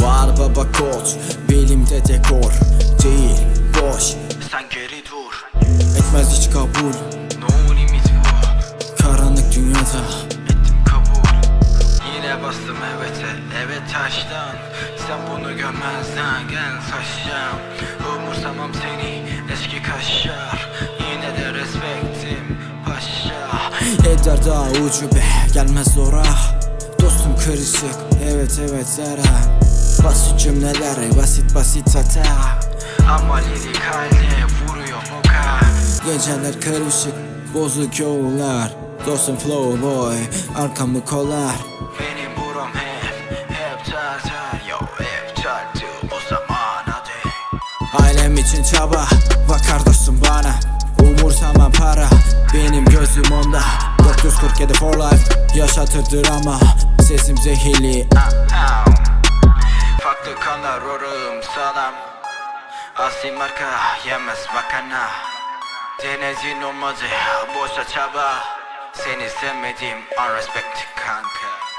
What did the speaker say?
baba koç Belimde dekor. Değil boş. Sen geri dur. Etmez hiç kabul. No limit Karanlık dünyada. Ettim kabul. Yine bastım evete. Evet taştan. Sen bunu görmezden. Gel taşacağım Umursamam seni. Eski kaşar. Yine de respektim paşa. Eder daha ucube gelmez zora. Dostum karışık. Evet evet zara Basit cümleler basit basit hata. Ama lirik halde vuruyor muka. Geceler karışık bozuk yollar. Dostum flow boy arkamı kollar Benim buram hep Hep tartar Yo hep tartı O zaman hadi. Ailem için çaba Bakar dostum bana. Umursamam para Benim gözüm onda. 447 for life Yaşatır drama Sesim zehirli Farklı kanlar orağım sağlam Asli marka yemez makana. Denezin olmadı boşa çaba. Seni sevmedim unrespected kanka